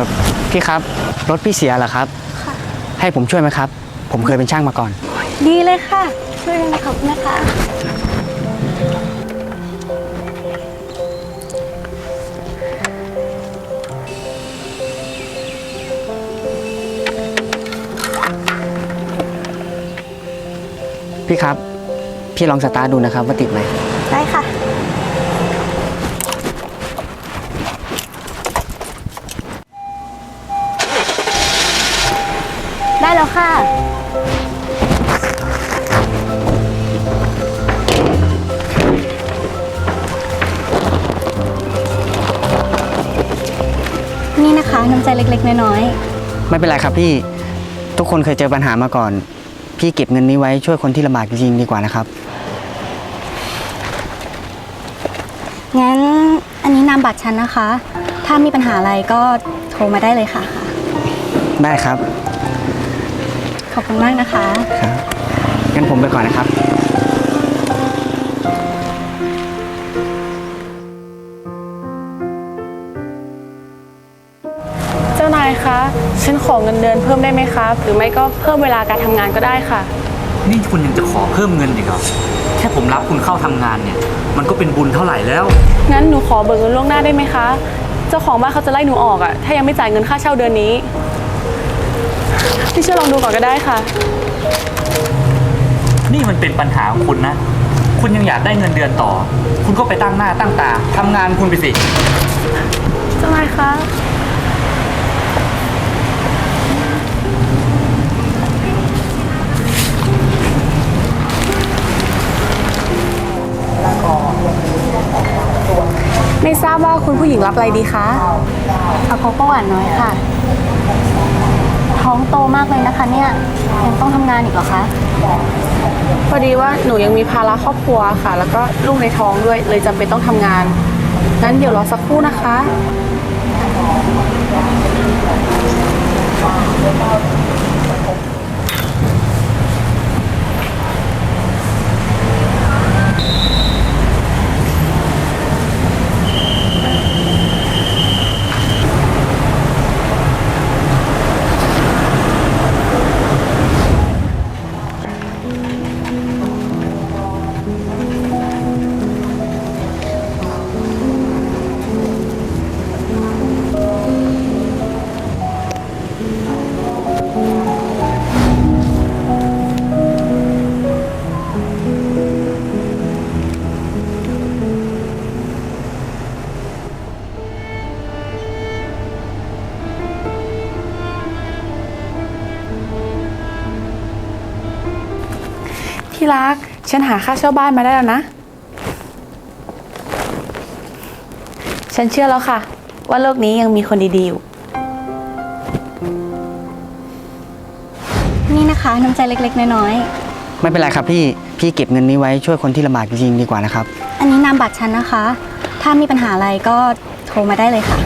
อพี่ครับ รถพี่เสียเหรอครับ ค่ะ ให้ผมช่วยไหมครับ ผมเคยเป็นช่างมาก่อน ดีเลยค่ะ ช่วยกันนะครับนะคะ พี่ครับ พี่ลองสตาร์ทดูนะครับว่าติดไหมได้ค่ะ ได้แล้ว ค่ะ นี่นะคะน้ำใจเล็กๆ น้อยไม่เป็นไรครับพี่ ทุกคนเคยเจอปัญหามาก่อน พี่เก็บเงินนี้ไว้ช่วยคนที่ลำบากจริงๆดีกว่านะครับ ๆ งั้นอันนี้นามบัตรฉันนะคะ ถ้ามีปัญหาอะไรก็โทรมาได้เลยค่ะ ได้ครับข อบคุณมากนะคะ ครับงั้นผมไปก่อนนะครับ เจ้านายคะฉันขอเงินเดือนเพิ่มได้ไหมคะหรือไม่ก็เพิ่มเวลาการทำงานก็ได้ค่ะ นี่คุณยังจะขอเพิ่มเงินอีกเหรอแค่ผมรับคุณเข้าทำงานเนี่ย มันก็เป็นบุญเท่าไหร่แล้ว งั้นหนูขอเบิกเงินล่วงหน้าได้ไหมคะ เจ้าของบ้านเขาจะไล่หนูออกอะถ้ายังไม่จ่ายเงินค่าเช่าเดือนนี้ พี่ช่วยลองดูก่อนก็ได้ค่ะ นี่มันเป็นปัญหาของคุณนะ คุณยังอยากได้เงินเดือนต่อ คุณก็ไปตั้งหน้าตั้งตาทำงานคุณไปสิ เจ้านายคะ ไม่ทราบว่าคุณผู้หญิงรับอะไรดีคะ เอาโกโก้หวานน้อยค่ะ ท้องโตมากเลยนะคะ เนี่ยยังต้องทำงานอีกเหรอคะพอดีว่าหนูยังมีภาระครอบครัวค่ะ แล้วก็ลูกในท้องด้วยเลยจำเป็นต้องทำงานงั้นเดี๋ยวรอสักครู่นะคะ ที่รัก ฉันหาค่าเช่าบ้านมาได้แล้วนะ ฉันเชื่อแล้วค่ะ ว่าโลกนี้ยังมีคนดีๆอยู่ นี่นะคะน้ำใจเล็กๆ น้อยไม่เป็นไรครับพี่ พี่เก็บเงินนี้ไว้ช่วยคนที่ลำบากจริงๆดีกว่านะครับ ๆ อันนี้นามบัตรฉันนะคะ ถ้ามีปัญหาอะไรก็โทรมาได้เลยค่ะ